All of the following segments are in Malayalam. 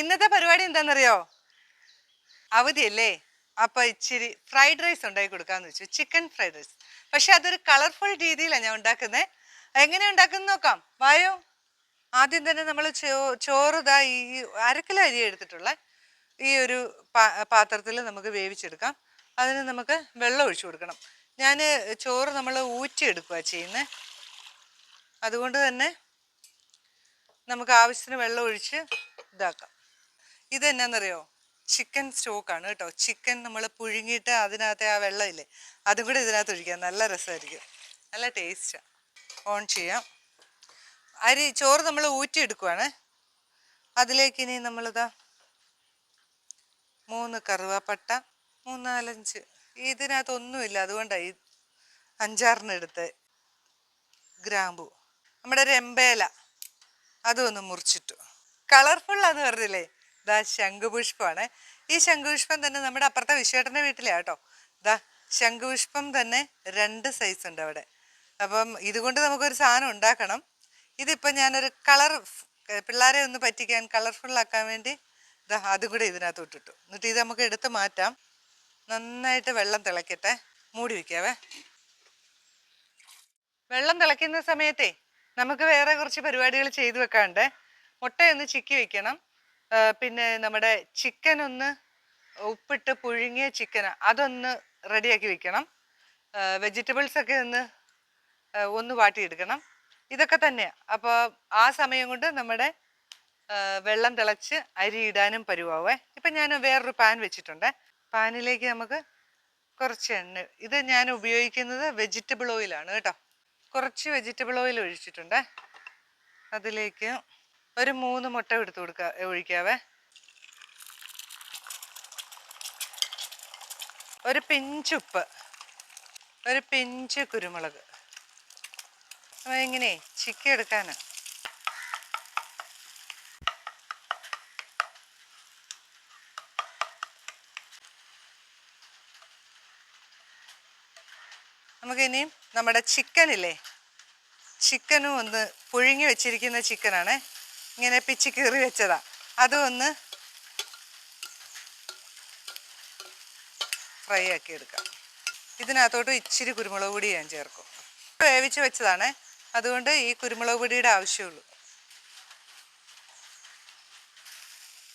ഇന്നത്തെ പരിപാടി എന്താണെന്നറിയോ അവധിയല്ലേ? അപ്പൊ ഇച്ചിരി ഫ്രൈഡ് റൈസ് ഉണ്ടാക്കി കൊടുക്കാന്ന് വെച്ചു. ചിക്കൻ ഫ്രൈഡ് റൈസ് പക്ഷെ അതൊരു കളർഫുൾ രീതിയിലാണ് ഞാൻ ഉണ്ടാക്കുന്നത് എങ്ങനെ ഉണ്ടാക്കുന്ന നോക്കാം. വായോ. ആദ്യം തന്നെ നമ്മൾ ചോറ് ഇതാ ഈ അരക്കിലോ അരി എടുത്തിട്ടുള്ള ഈ ഒരു പാത്രത്തിൽ നമുക്ക് വേവിച്ചെടുക്കാം. അതിന് നമുക്ക് വെള്ളം ഒഴിച്ചു കൊടുക്കണം. ഞാൻ ചോറ് നമ്മൾ ഊറ്റിയെടുക്കുക ചെയ്യുന്നത് അതുകൊണ്ട് തന്നെ നമുക്ക് ആവശ്യത്തിന് വെള്ളം ഒഴിച്ച് ഇതാക്കാം. ഇത് എന്നാന്നറിയോ ചിക്കൻ സ്റ്റോക്കാണ് കേട്ടോ. ചിക്കൻ നമ്മൾ പുഴുങ്ങിയിട്ട് അതിനകത്തെ ആ വെള്ളമില്ലേ അതും കൂടെ ഇതിനകത്ത് ഒഴിക്കാം. നല്ല രസമായിരിക്കും. നല്ല ടേസ്റ്റാണ് ഓൺ ചെയ്യാം. അരി ചോറ് നമ്മൾ ഊറ്റിയെടുക്കുവാണ്. അതിലേക്ക് ഇനി നമ്മളിതാ മൂന്ന് കറുവാപ്പട്ട മൂന്നാലഞ്ച്. ഇതിനകത്ത് ഒന്നുമില്ല. അതുകൊണ്ടാണ് ഈ അഞ്ചാറിന് എടുത്ത് ഗ്രാമ്പു. നമ്മുടെ രമ്പേല ഒന്ന് മുറിച്ചിട്ടു. കളർഫുൾ പറഞ്ഞില്ലേ? ദാ ശംഖുപുഷ്പമാണ്. ഈ ശംഖുപുഷ്പം തന്നെ നമ്മുടെ അപ്പുറത്തെ വിശ്വേട്ടന്റെ വീട്ടിലാണ് കേട്ടോ. ദാ ശംഖുപുഷ്പം തന്നെ രണ്ട് സൈസ് ഉണ്ട് അവിടെ. അപ്പം ഇതുകൊണ്ട് നമുക്കൊരു സാധനം ഉണ്ടാക്കണം. ഇതിപ്പോൾ ഞാനൊരു കളർ പിള്ളേരെ ഒന്ന് പറ്റിക്കാൻ കളർഫുൾ ആക്കാൻ വേണ്ടി ഇതാ അതും കൂടെ ഇതിനകത്ത് ഇട്ടിട്ടു. എന്നിട്ട് ഇത് നമുക്ക് എടുത്ത് മാറ്റാം. നന്നായിട്ട് വെള്ളം തിളക്കട്ടെ. മൂടി വയ്ക്കാവേ വെള്ളം തിളയ്ക്കുന്ന സമയത്തേ നമുക്ക് വേറെ കുറച്ച് പരിപാടികൾ ചെയ്തു വെക്കാണ്ട് മുട്ടയൊന്ന് ചിക്കി വെക്കണം. പിന്നെ നമ്മുടെ ചിക്കൻ ഒന്ന് ഉപ്പിട്ട് പുഴുങ്ങിയ ചിക്കൻ അതൊന്ന് റെഡിയാക്കി വെക്കണം. വെജിറ്റബിൾസ് ഒക്കെ ഒന്ന് ഒന്ന് വാട്ടിയെടുക്കണം. ഇതൊക്കെ തന്നെയാണ് അപ്പോൾ ആ സമയം കൊണ്ട് നമ്മുടെ വെള്ളം തിളച്ച് അരി ഇടാനും പരുവാവേ. ഇപ്പം ഞാൻ വേറൊരു പാൻ വെച്ചിട്ടുണ്ട്. പാനിലേക്ക് നമുക്ക് കുറച്ച് എണ്ണ ഇത് ഞാൻ ഉപയോഗിക്കുന്നത് വെജിറ്റബിൾ ഓയിലാണ് കേട്ടോ. കുറച്ച് വെജിറ്റബിൾ ഓയിൽ ഒഴിച്ചിട്ടുണ്ട്. അതിലേക്ക് ഒരു മൂന്ന് മുട്ട എടുത്ത് കൊടുക്കുക ഒഴിക്കാവേ. ഒരു പിഞ്ചുപ്പ് ഒരു പിഞ്ച് കുരുമുളക്. എങ്ങനെ ചിക്കൻ എടുക്കാനാ. നമുക്കിനിയും നമ്മുടെ ചിക്കനില്ലേ? ചിക്കനും ഒന്ന് പുഴുങ്ങി വെച്ചിരിക്കുന്ന ചിക്കനാണ്. ഇങ്ങനെ പിച്ചി കീറി വെച്ചതാ. അതും ഒന്ന് ഫ്രൈ ആക്കി എടുക്കാം. ഇതിനകത്തോട്ട് ഇച്ചിരി കുരുമുളക് പൊടി ഞാൻ ചേർക്കും. വേവിച്ച് വെച്ചതാണ്. അതുകൊണ്ട് ഈ കുരുമുളക് പൊടിയുടെ ആവശ്യമുള്ളൂ.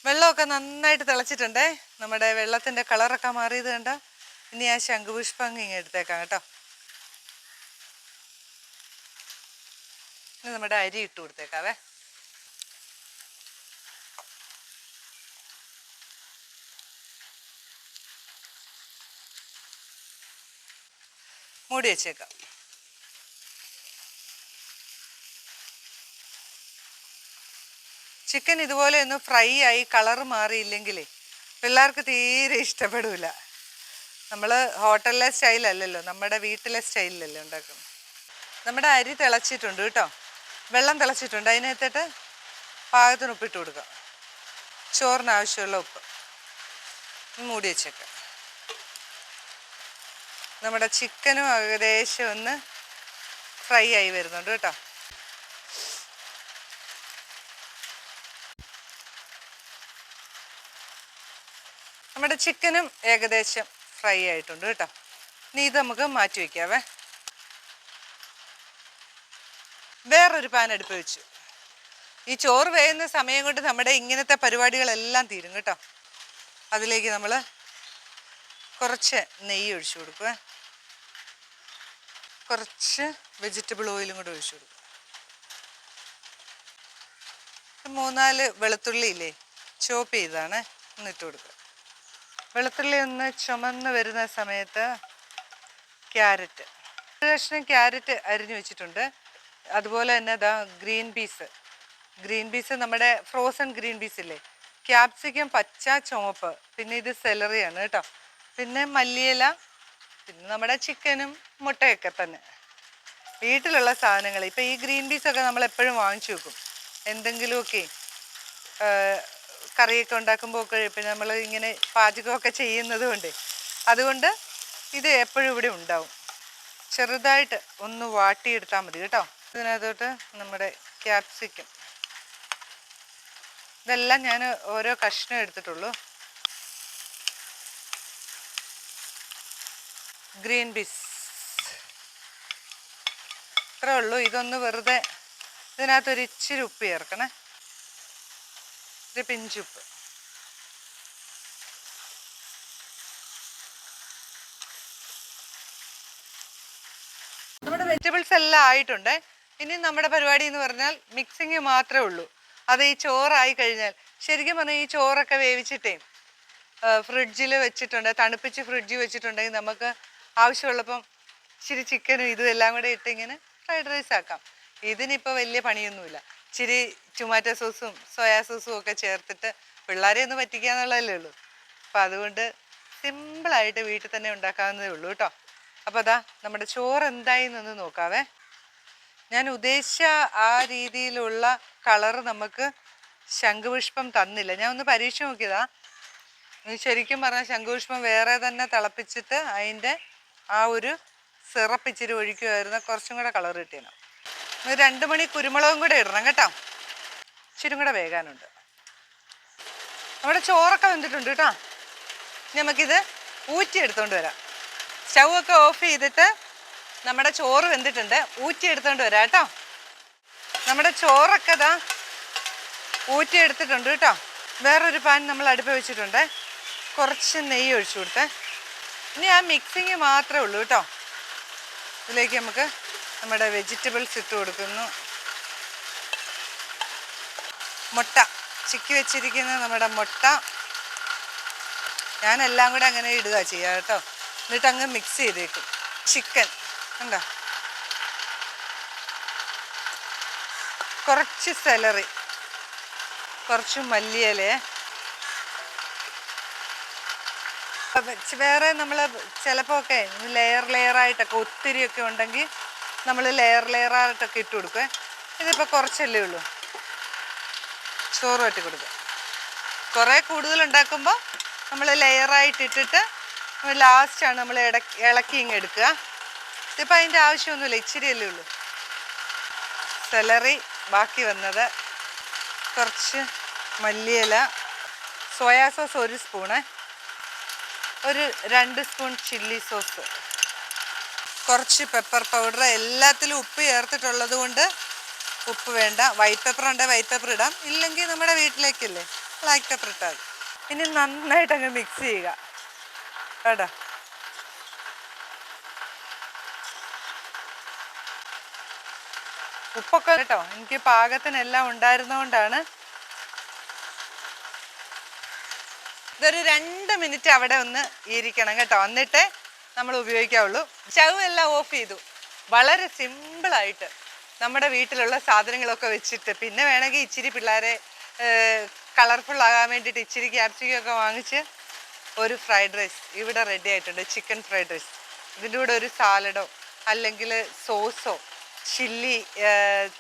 വെള്ളമൊക്കെ നന്നായിട്ട് തിളച്ചിട്ടുണ്ടേ. നമ്മുടെ വെള്ളത്തിന്റെ കളറൊക്കെ മാറിയത് കണ്ട? ഇനി ആ ശംഖുപുഷ്പം അങ്ങ് ഇങ്ങനെ എടുത്തേക്കാം കേട്ടോ. ഇനി നമ്മുടെ അരി ഇട്ട് കൊടുത്തേക്കാവേ. മൂടി വെച്ചേക്കാം. ചിക്കൻ ഇതുപോലെ ഒന്ന് ഫ്രൈ ആയി കളറ് മാറിയില്ലെങ്കിലേ പിള്ളേർക്ക് തീരെ ഇഷ്ടപ്പെടില്ല നമ്മൾ ഹോട്ടലിലെ സ്റ്റൈലല്ലല്ലോ നമ്മുടെ വീട്ടിലെ സ്റ്റൈലിലല്ലേ ഉണ്ടാക്കുന്നത്. നമ്മുടെ അരി തിളച്ചിട്ടുണ്ട് കേട്ടോ. വെള്ളം തിളച്ചിട്ടുണ്ട്. അതിനകത്തിട്ട് പാകത്തിന് ഉപ്പിട്ട് കൊടുക്കുക ചോറിന് ആവശ്യമുള്ള ഉപ്പ്. മൂടി വെച്ചേക്കാം. നമ്മുടെ ചിക്കനും ഏകദേശം ഒന്ന് ഫ്രൈ ആയി വരുന്നുണ്ട് കേട്ടോ. നമ്മുടെ ചിക്കനും ഏകദേശം ഫ്രൈ ആയിട്ടുണ്ട് കേട്ടോ. ഇനി ഇത് നമുക്ക് മാറ്റി വയ്ക്കാവേ വേറൊരു പാൻ അടുപ്പ് വെച്ചു. ഈ ചോറ് വേയുന്ന സമയം കൊണ്ട് നമ്മുടെ ഇങ്ങനത്തെ പരിപാടികളെല്ലാം തീരും കേട്ടോ. അതിലേക്ക് നമ്മൾ കുറച്ച് നെയ്യ് ഒഴിച്ചു കൊടുക്കുക കുറച്ച് വെജിറ്റബിൾ ഓയിലും കൂടെ ഒഴിച്ചു കൊടുക്കുക മൂന്നാൽ വെളുത്തുള്ളി ഇല്ലേ? ചോപ്പ് ചെയ്താണ്. ഒന്നിട്ട് കൊടുക്കുക. വെളുത്തുള്ളി ഒന്ന് ചുമന്ന് വരുന്ന സമയത്ത് ക്യാരറ്റ്. ഒരു കഷ്ണം ക്യാരറ്റ് അരിഞ്ഞു വെച്ചിട്ടുണ്ട്. അതുപോലെ തന്നെ ഇതാ ഗ്രീൻ പീസ്. ഗ്രീൻ പീസ് നമ്മുടെ ഫ്രോസൺ ഗ്രീൻ പീസ് ഇല്ലേ? ക്യാപ്സിക്കം പച്ച ചുമപ്പ്. പിന്നെ ഇത് സെലറിയാണ് കേട്ടോ. പിന്നെ മല്ലിയില പിന്നെ നമ്മുടെ ചിക്കനും മുട്ടയൊക്കെ തന്നെ. വീട്ടിലുള്ള സാധനങ്ങൾ ഇപ്പം ഈ ഗ്രീൻ പീസൊക്കെ നമ്മൾ എപ്പോഴും വാങ്ങിച്ചു വെക്കും. എന്തെങ്കിലുമൊക്കെ കറിയൊക്കെ ഉണ്ടാക്കുമ്പോൾ ഒക്കെ പിന്നെ നമ്മൾ ഇങ്ങനെ പാചകമൊക്കെ ചെയ്യുന്നത് കൊണ്ട്. അതുകൊണ്ട് ഇത് എപ്പോഴും ഇവിടെ ഉണ്ടാവും. ചെറുതായിട്ട് ഒന്ന് വാട്ടിയെടുത്താൽ മതി കേട്ടോ. ഇതിനകത്തോട്ട് നമ്മുടെ ക്യാപ്സിക്കം ഇതെല്ലാം ഞാൻ ഓരോ കഷ്ണം എടുത്തിട്ടുള്ളൂ. Green peas. ഇത്രേ ഉള്ളൂ. ഇതൊന്ന് വെറുതെ ഇതിനകത്തൊരു ഇച്ചിരി ഉപ്പ് ചേർക്കണേ. ഒരു പിഞ്ചുപ്പ് നമ്മുടെ വെജിറ്റബിൾസ് എല്ലാം ആയിട്ടുണ്ട്. ഇനി നമ്മുടെ പരിപാടി എന്ന് പറഞ്ഞാൽ മിക്സിങ് മാത്രമേ ഉള്ളൂ. അത് ഈ ചോറായി കഴിഞ്ഞാൽ ശരിക്കും പറഞ്ഞാൽ ഈ ചോറൊക്കെ വേവിച്ചിട്ടേ ഫ്രിഡ്ജിൽ വെച്ചിട്ടുണ്ട് തണുപ്പിച്ച് ഫ്രിഡ്ജിൽ വെച്ചിട്ടുണ്ടെങ്കിൽ നമുക്ക് ആവശ്യമുള്ളപ്പം ഇച്ചിരി ചിക്കനും ഇതും എല്ലാം കൂടെ ഇട്ട് ഇങ്ങനെ ഫ്രൈഡ് റൈസ് ആക്കാം. ഇതിനിപ്പോൾ വലിയ പണിയൊന്നുമില്ല. ഇച്ചിരി ടൊമാറ്റോ സോസും സോയാ സോസും ഒക്കെ ചേർത്തിട്ട് പിള്ളേരെ ഒന്ന് പറ്റിക്കുക എന്നുള്ളതല്ലേ ഉള്ളൂ. അപ്പം അതുകൊണ്ട് സിമ്പിളായിട്ട് വീട്ടിൽ തന്നെ ഉണ്ടാക്കാവുന്നതേ ഉള്ളൂ കേട്ടോ. അപ്പോൾ അതാ നമ്മുടെ ചോറ് എന്തായി എന്നൊന്ന് നോക്കാവേ. ഞാൻ ഉദ്ദേശിച്ച ആ രീതിയിലുള്ള കളറ് നമുക്ക് ശംഖുപുഷ്പം തന്നില്ല. ഞാൻ ഒന്ന് പരീക്ഷ നോക്കിയതാ. ശരിക്കും പറഞ്ഞാൽ ശംഖുപുഷ്പം വേറെ തന്നെ തിളപ്പിച്ചിട്ട് അതിന്റെ ആ ഒരു സിറപ്പ് ഇച്ചിരി ഒഴിക്കുമായിരുന്നു കുറച്ചും കൂടെ കളർ കിട്ടിയാണ് രണ്ട് മണി കുരുമുളകും കൂടെ ഇടണം കേട്ടോ. ഇച്ചിരി കൂടെ വേകാനുണ്ട്. നമ്മുടെ ചോറൊക്കെ വെന്തിട്ടുണ്ട് കേട്ടോ. നമുക്കിത് ഊറ്റി എടുത്തുകൊണ്ട് വരാം. സ്റ്റൗ ഒക്കെ ഓഫ് ചെയ്തിട്ട് നമ്മുടെ ചോറ് വെന്തിട്ടുണ്ട്. ഊറ്റി എടുത്തുകൊണ്ട് വരാം കേട്ടോ. നമ്മുടെ ചോറൊക്കെ ഇതാ ഊറ്റി എടുത്തിട്ടുണ്ട് കേട്ടോ. വേറൊരു പാൻ നമ്മൾ അടുപ്പ് വെച്ചിട്ടുണ്ട്. കുറച്ച് നെയ്യ് ഒഴിച്ചു കൊടുത്തേ. ഇനി ആ മിക്സിങ് മാത്രമേ ഉള്ളൂ കേട്ടോ. ഇതിലേക്ക് നമുക്ക് നമ്മുടെ വെജിറ്റബിൾസ് ഇട്ട് കൊടുക്കുന്നു. മുട്ട. ചിക്കി വെച്ചിരിക്കുന്ന നമ്മുടെ മുട്ട. ഞാനെല്ലാം കൂടെ അങ്ങനെ ഇടുക ചെയ്യുക കേട്ടോ. എന്നിട്ട് അങ്ങ് മിക്സ് ചെയ്തേക്കും. ചിക്കൻ ഉണ്ടോ കുറച്ച് സെലറി കുറച്ച് മല്ലിയിലേ അപ്പൊ ച് വേറെ നമ്മൾ ചിലപ്പോൾ ഒക്കെ ലെയർ ലെയർ ആയിട്ടൊക്കെ ഒത്തിരി ഒക്കെ ഉണ്ടെങ്കിൽ നമ്മൾ ലെയർ ആയിട്ടൊക്കെ ഇട്ട് കൊടുക്കുക ഇതിപ്പോൾ കുറച്ചല്ലേ ഉള്ളൂ. ചോറ് വറ്റി കൊടുക്കുക കുറേ കൂടുതൽ ഉണ്ടാക്കുമ്പോൾ നമ്മൾ ലെയറായിട്ട് ഇട്ടിട്ട് ലാസ്റ്റാണ് നമ്മൾ ഇടയ്ക്ക് ഇളക്കി ഇങ്ങ് എടുക്കുക. ഇതിപ്പോൾ അതിന്റെ ആവശ്യമൊന്നുമില്ല ഇച്ചിരിയല്ലേ ഉള്ളൂ. സെലറി ബാക്കി വന്നത് കുറച്ച് മല്ലിയില സോയാ സോസ് ഒരു സ്പൂണ് ഒരു രണ്ട് സ്പൂൺ ചില്ലി സോസ്. കുറച്ച് പെപ്പർ പൗഡർ എല്ലാത്തിലും ഉപ്പ് ചേർത്തിട്ടുള്ളത് കൊണ്ട് ഉപ്പ് വേണ്ട. വൈറ്റ് പെപ്പർ ഉണ്ടെങ്കിൽ വൈറ്റ് പെപ്പർ ഇടാം. ഇല്ലെങ്കിൽ നമ്മുടെ വീട്ടിലേക്കല്ലേ ബ്ലാക്ക് പെപ്പർ ഇട്ടാൽ ഇനി നന്നായിട്ട് അങ്ങ് മിക്സ് ചെയ്യുക. കേട്ടോ? ഉപ്പൊക്കെ കേട്ടോ എനിക്ക് പാകത്തിനെല്ലാം ഉണ്ടായിരുന്നതുകൊണ്ടാണ് ഇതൊരു രണ്ട് മിനിറ്റ് അവിടെ ഒന്ന് ഇരിക്കണം കേട്ടോ. എന്നിട്ട് നമ്മൾ ഉപയോഗിക്കാവുള്ളൂ. ചവ് എല്ലാം ഓഫ് ചെയ്തു. വളരെ സിമ്പിളായിട്ട് നമ്മുടെ വീട്ടിലുള്ള സാധനങ്ങളൊക്കെ വെച്ചിട്ട് പിന്നെ വേണമെങ്കിൽ ഇച്ചിരി പിള്ളേരെ കളർഫുൾ ആകാൻ വേണ്ടിയിട്ട് ഇച്ചിരി ക്യാപ്സിക്കൊക്കെ വാങ്ങിച്ച് ഒരു ഫ്രൈഡ് റൈസ് ഇവിടെ റെഡി ആയിട്ടുണ്ട്. ചിക്കൻ ഫ്രൈഡ് റൈസ് ഇതിന്റെ കൂടെ ഒരു സാലഡോ അല്ലെങ്കിൽ സോസോ ചില്ലി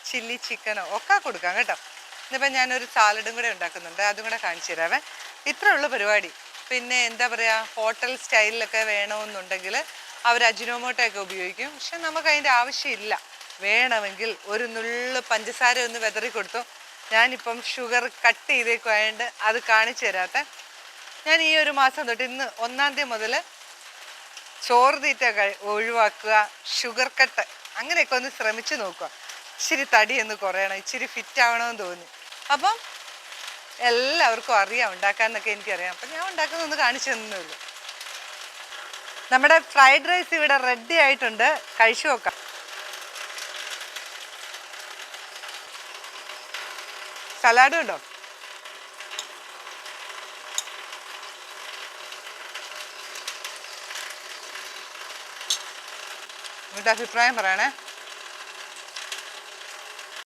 ചില്ലി ചിക്കനോ ഒക്കെ കൊടുക്കാം കേട്ടോ. ഇന്നിപ്പോൾ ഞാനൊരു സാലഡും കൂടെ ഉണ്ടാക്കുന്നുണ്ട്. അതും കൂടെ കാണിച്ചു തരാവേ. ഇത്രേ ഉള്ളൂ പരിപാടി. പിന്നെ എന്താ പറയുക ഹോട്ടൽ സ്റ്റൈലിലൊക്കെ വേണമെന്നുണ്ടെങ്കിൽ അവർ അജിനോമോട്ടോ ഒക്കെ ഉപയോഗിക്കും. പക്ഷെ നമുക്ക് അതിന്റെ ആവശ്യമില്ല. വേണമെങ്കിൽ ഒരു നുള്ളു പഞ്ചസാര ഒന്ന് വെതറി കൊടുത്തു. ഞാനിപ്പം ഷുഗർ കട്ട് ചെയ്തേക്കുമായതുകൊണ്ട് അത് കാണിച്ചു തരാത്ത. ഞാൻ ഈ ഒരു മാസം തൊട്ട് ഇന്ന് ഒന്നാം തീയതി മുതൽ ചോറ് തീറ്റ ഒഴിവാക്കുക ഷുഗർ കട്ട് അങ്ങനെയൊക്കെ ഒന്ന് ശ്രമിച്ചു നോക്കുക. ഇച്ചിരി തടി ഒന്ന് കുറയണം ഇച്ചിരി ഫിറ്റ് ആവണമെന്ന് തോന്നി. അപ്പം എല്ലാവർക്കും അറിയാം ഉണ്ടാക്കാന്നൊക്കെ എനിക്കറിയാം. അപ്പം ഞാൻ ഉണ്ടാക്കുന്നൊന്ന് കാണിച്ചു തന്നേ നമ്മുടെ ഫ്രൈഡ് റൈസ് ഇവിടെ റെഡി ആയിട്ടുണ്ട്. കഴിച്ചു നോക്കാം. സലാഡും ഉണ്ടോ? എന്നിട്ട് അഭിപ്രായം പറയണേ.